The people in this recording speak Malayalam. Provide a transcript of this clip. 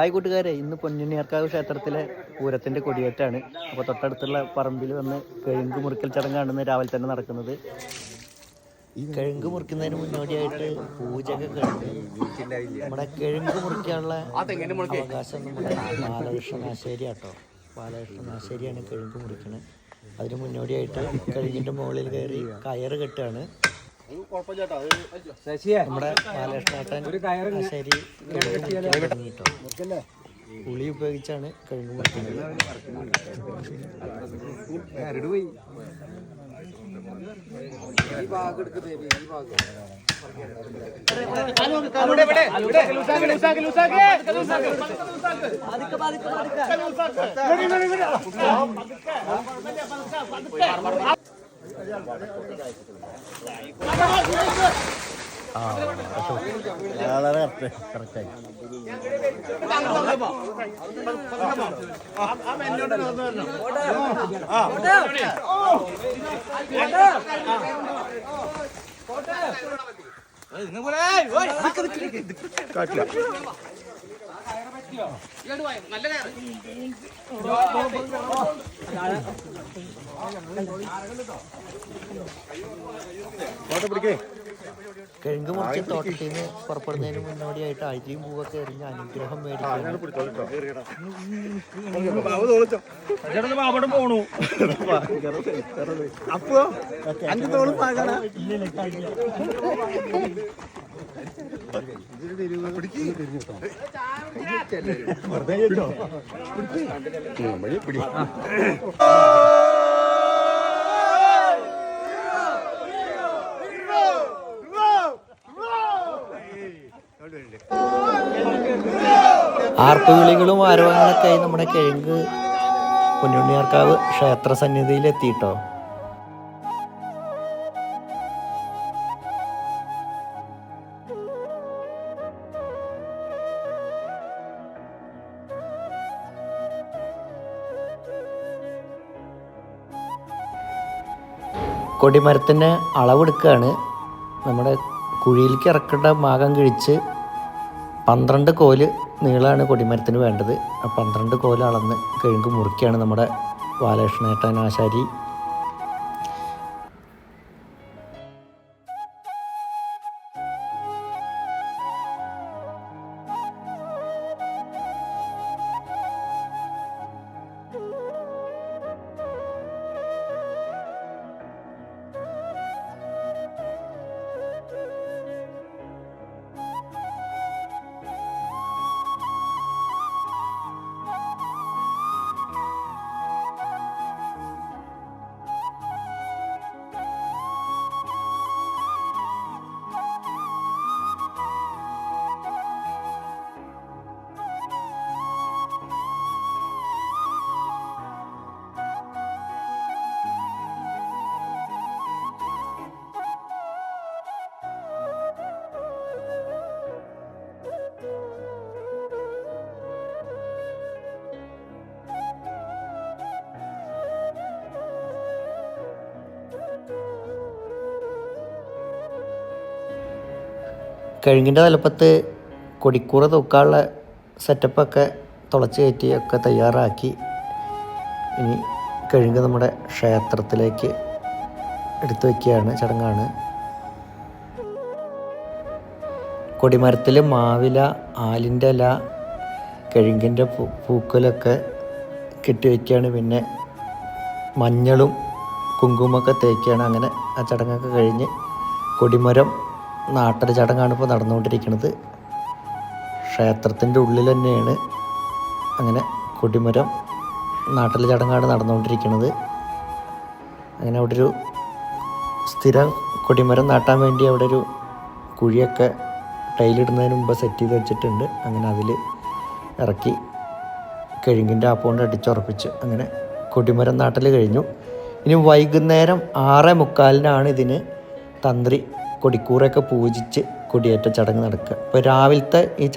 ഹായ് കൂട്ടുകാരെ ഇന്ന് പൊന്നിനിയർക്കാവ് ക്ഷേത്രത്തിലെ പൂരത്തിന്റെ കൊടിയേറ്റാണ്. അപ്പോൾ തൊട്ടടുത്തുള്ള പറമ്പിൽ വന്ന് കിഴങ്ക് മുറിക്കൽ ചടങ്ങാണ് ഇന്ന് രാവിലെ തന്നെ നടക്കുന്നത്. ഈ കിഴങ്ക് മുറിക്കുന്നതിന് മുന്നോടിയായിട്ട് പൂജയൊക്കെ കഴിഞ്ഞ്. നമ്മുടെ കിഴങ്ക് മുറിക്കാനുള്ള അവകാശം നമ്മുടെ ബാലകൃഷ്ണനാശേരി ആട്ടോ. ബാലകൃഷ്ണനാശേരിയാണ് കിഴങ്ക് മുറിക്കുന്നത് അതിന് മുന്നോടിയായിട്ട് കഴുങ്ങിന്റെ മുകളിൽ കയറി കയറ് കെട്ടുകയാണ്. നമ്മുടെ ശരി കേട്ടോ ഉപയോഗിച്ചാണ് കിഴങ്ങ് മുറിക്കുന്നത് വളരെ കറക്റ്റായി കിഴങ്ങ് മുറിച്ച് തോട്ടത്തിൽ നിന്ന് പുറപ്പെടുന്നതിന് മുന്നോടിയായിട്ട് അഴിയും പൂവൊക്കെ എറിഞ്ഞ് അനുഗ്രഹം മേടിക്കുന്നു അപ്പൊ അഞ്ചു തോളും പാകണ ആർപ്പുവിളികളും ആരവങ്ങളൊക്കെ ആയി നമ്മുടെ കിഴങ്ങ് കുഞ്ഞുണ്ണിയാർക്കാവ് ക്ഷേത്ര സന്നിധിയിൽ എത്തിയിട്ടോ കൊടിമരത്തിന് അളവെടുക്കുകയാണ്. നമ്മുടെ കുഴിയിലേക്ക് ഇറക്കേണ്ട ഭാഗം കിഴിച്ച് പന്ത്രണ്ട് കോൽ നീളമാണ് കൊടിമരത്തിന് വേണ്ടത്. ആ പന്ത്രണ്ട് കോൽ അളന്ന് കിഴങ്ങ് മുറിക്കുകയാണ് നമ്മുടെ ബാലകൃഷ്ണേട്ടൻ ആശാരി കിഴങ്ങിന്റെ തലപ്പത്ത് കൊടിക്കൂറ തൂക്കാനുള്ള സെറ്റപ്പൊക്കെ തുളച്ച് കയറ്റി ഒക്കെ തയ്യാറാക്കി. ഇനി കിഴങ്ങ് നമ്മുടെ ക്ഷേത്രത്തിലേക്ക് എടുത്തു വയ്ക്കുകയാണ് ചടങ്ങാണ്. കൊടിമരത്തിൽ മാവില ആലിന്റെ ഇല കിഴങ്ങിന്റെ പൂ പൂക്കലൊക്കെ കെട്ടിവെക്കുകയാണ് പിന്നെ മഞ്ഞളും കുങ്കുമൊക്കെ തേക്കുകയാണ്. അങ്ങനെ ആ ചടങ്ങൊക്കെ കഴിഞ്ഞ് കൊടിമരം നാട്ടര ചടങ്ങാണ് ഇപ്പോൾ നടന്നുകൊണ്ടിരിക്കുന്നത് ക്ഷേത്രത്തിന്റെ ഉള്ളിൽ തന്നെയാണ്. അങ്ങനെ കൊടിമരം നാട്ടിലെ ചടങ്ങാണ് നടന്നുകൊണ്ടിരിക്കുന്നത് അങ്ങനെ അവിടെ ഒരു സ്ഥിരം കൊടിമരം നാട്ടാൻ വേണ്ടി അവിടെ ഒരു കുഴിയൊക്കെ ടൈലിടുന്നതിന് മുമ്പ് സെറ്റ് ചെയ്ത് വെച്ചിട്ടുണ്ട്. അങ്ങനെ അതിൽ ഇറക്കി കിഴങ്ങിന്റെ ആപ്പുകൊണ്ട് അടിച്ചുറപ്പിച്ച് അങ്ങനെ കൊടിമരം നാട്ടിൽ കഴിഞ്ഞു. ഇനി വൈകുന്നേരം ആറേ മുക്കാലിനാണ് ഇതിന് തന്ത്രി കൊടിക്കൂറൊക്കെ പൂജിച്ച് കൊടിയേറ്റ ചടങ്ങ് നടക്കുക. അപ്പോൾ രാവിലത്തെ ഈ